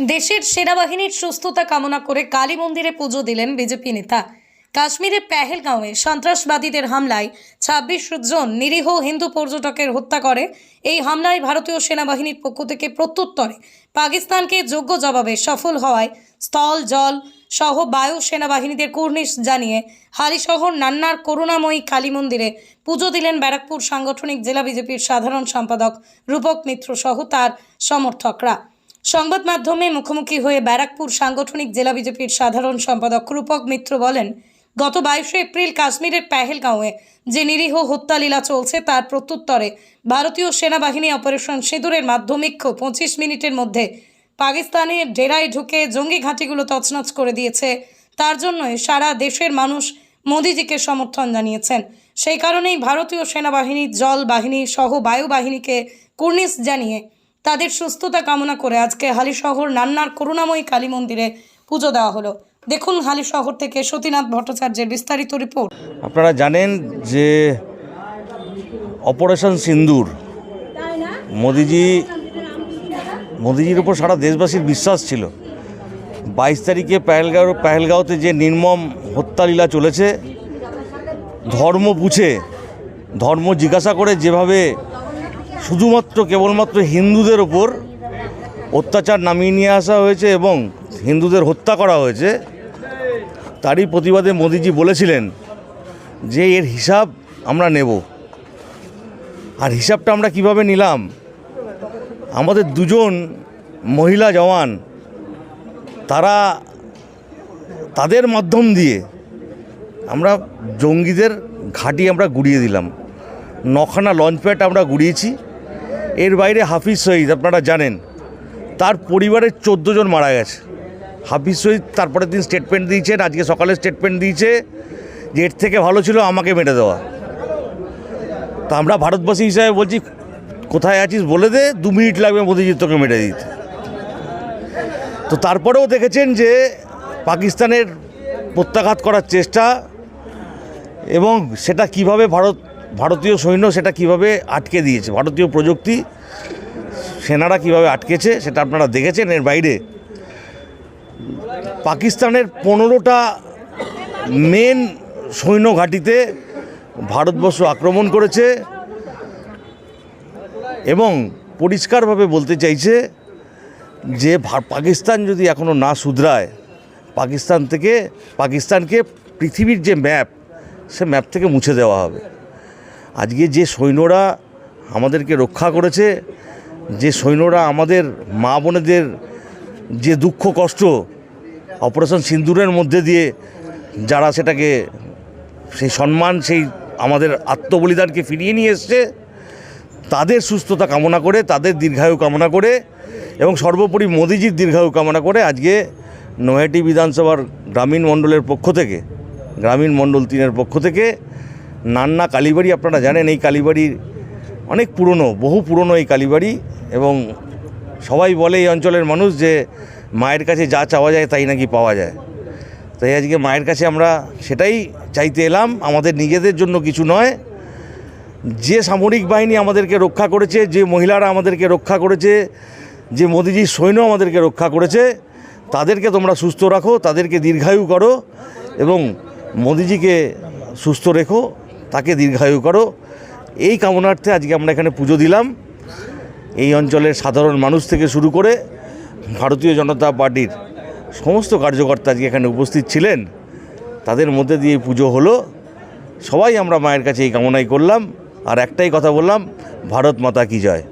দেশের সেনাবাহিনীর সুস্থতা কামনা করে কালী মন্দিরে পুজো দিলেন বিজেপি নেতা। কাশ্মীরের পেহেলগাঁওয়ে সন্ত্রাসবাদীদের হামলায় ছাব্বিশ জন নিরীহ হিন্দু পর্যটকের হত্যা করে। এই হামলায় ভারতীয় সেনাবাহিনীর পক্ষ থেকে প্রত্যুত্তরে পাকিস্তানকে যোগ্য জবাবে সফল হওয়ায় স্থল, জল সহ বায়ু সেনাবাহিনীদের কুর্নিশ জানিয়ে হালিশহর নান্নার করুণাময়ী কালী মন্দিরে পুজো দিলেন ব্যারাকপুর সাংগঠনিক জেলা বিজেপির সাধারণ সম্পাদক রূপক মিত্র সহ তার সমর্থকরা। সংবাদ মাধ্যমে মুখোমুখি হয়ে ব্যারাকপুর সাংগঠনিক জেলা বিজেপির সাধারণ সম্পাদক রূপক মিত্র বলেন, গত বাইশে এপ্রিল কাশ্মীরের পেহেলগাঁওয়ে যে নিরীহ হত্যালীলা চলছে তার প্রত্যুত্তরে ভারতীয় সেনাবাহিনী অপারেশন সিঁদুরের মাধ্যমিক পঁচিশ মিনিটের মধ্যে পাকিস্তানের ডেরায় ঢুকে জঙ্গি ঘাঁটিগুলো তছনছ করে দিয়েছে। তার জন্যই সারা দেশের মানুষ মোদিজিকে সমর্থন জানিয়েছেন। সেই কারণেই ভারতীয় সেনাবাহিনী, জল বাহিনী সহ বায়ু বাহিনীকে কুর্নিশ জানিয়ে তাদের সুস্থতা কামনা করে আজকে হালিশহর নান্নার করুণাময়ী কালী মন্দিরে পুজো দেওয়া হলো। দেখুন হালিশহর থেকে সতীনাথ ভট্টাচার্যের বিস্তারিত রিপোর্ট। আপনারা জানেন যে অপারেশন সিন্দুর, মোদিজি, মোদিজির উপর সারা দেশবাসীর বিশ্বাস ছিল। বাইশ তারিখে পেহেলগাঁও, পেহেলগাঁওতে যে নির্মম হত্যালীলা চলেছে, ধর্ম বুঝে ধর্ম জিজ্ঞাসা করে যেভাবে শুধুমাত্র কেবলমাত্র হিন্দুদের ওপর অত্যাচার নামিয়ে নিয়ে আসা হয়েছে এবং হিন্দুদের হত্যা করা হয়েছে, তারই প্রতিবাদে মোদিজি বলেছিলেন যে এর হিসাব আমরা নেব। আর হিসাবটা আমরা কীভাবে নিলাম? আমাদের দুজন মহিলা জওয়ান, তারা তাদের মাধ্যম দিয়ে আমরা জঙ্গিদের ঘাঁটি আমরা গুড়িয়ে দিলাম। নখানা লঞ্চপ্যাড আমরা গুড়িয়েছি। এর বাইরে হাফিজ শহীদ আপনারা জানেন, তার পরিবারের চোদ্দ জন মারা গেছে। হাফিজ শহীদ তারপরের দিন স্টেটমেন্ট দিয়েছেন, আজকে সকালে স্টেটমেন্ট দিয়েছে যে এর থেকে ভালো ছিল আমাকে মেরে দেওয়া। তা আমরা ভারতবাসী হিসাবে বলছি, কোথায় আছিস বলে দে, দু মিনিট লাগবে মোদিজির তোকে মেরে দিতে। তো তারপরেও দেখেছেন যে পাকিস্তানের প্রত্যাঘাত করার চেষ্টা এবং সেটা কীভাবে ভারত ভারতীয় সৈন্য সেটা কীভাবে আটকে দিয়েছে? ভারতীয় প্রযুক্তি, সেনারা কীভাবে আটকেছে সেটা আপনারা দেখেছেন? এর বাইরে পাকিস্তানের পনেরোটা মেন সৈন্য ঘাঁটিতে ভারতবর্ষ আক্রমণ করেছে এবং পরিষ্কারভাবে বলতে চাইছে যে পাকিস্তান যদি এখনও না শুধরায়, পাকিস্তান থেকে, পাকিস্তানকে পৃথিবীর যে ম্যাপ, সে ম্যাপ থেকে মুছে দেওয়া হবে। আজকে যে সৈন্যরা আমাদেরকে রক্ষা করেছে, যে সৈন্যরা আমাদের মা বোনেদের যে দুঃখ কষ্ট, অপারেশন সিন্দুরের মধ্যে দিয়ে যারা সেটাকে, সেই সম্মান, সেই আমাদের আত্মবলিদানকে ফিরিয়ে নিয়ে এসছে, তাদের সুস্থতা কামনা করে, তাদের দীর্ঘায়ু কামনা করে এবং সর্বোপরি মোদিজির দীর্ঘায়ু কামনা করে আজকে নৈহাটি বিধানসভার গ্রামীণ মণ্ডলের পক্ষ থেকে, গ্রামীণ মণ্ডল তিনের পক্ষ থেকে নান্না কালীবাড়ি, আপনারা জানেন এই কালীবাড়ির অনেক পুরনো, বহু পুরনো এই কালীবাড়ি এবং সবাই বলে এই অঞ্চলের মানুষ যে মায়ের কাছে যা চাওয়া যায় তাই নাকি পাওয়া যায়। তাই আজকে মায়ের কাছে আমরা সেটাই চাইতে এলাম, আমাদের নিজেদের জন্য কিছু নয়। যে সামরিক বাহিনী আমাদেরকে রক্ষা করেছে, যে মহিলারা আমাদেরকে রক্ষা করেছে, যে মোদিজির সৈন্য আমাদেরকে রক্ষা করেছে, তাদেরকে তোমরা সুস্থ রাখো, তাদেরকে দীর্ঘায়ু করো এবং মোদিজিকে সুস্থ রেখো। তাকে দীর্ঘায়ু করো। এই কামনার্থে আজকে আমরা এখানে পুজো দিলাম। এই অঞ্চলের সাধারণ মানুষ থেকে শুরু করে ভারতীয় জনতা পার্টির সমস্ত কার্যকর্তা আজকে এখানে উপস্থিত ছিলেন। তাদের মধ্যে দিয়ে পুজো হলো। সবাই আমরা মায়ের কাছে এই কামনাই করলাম। আর একটাই কথা বললাম, ভারত মাতা কি জয়।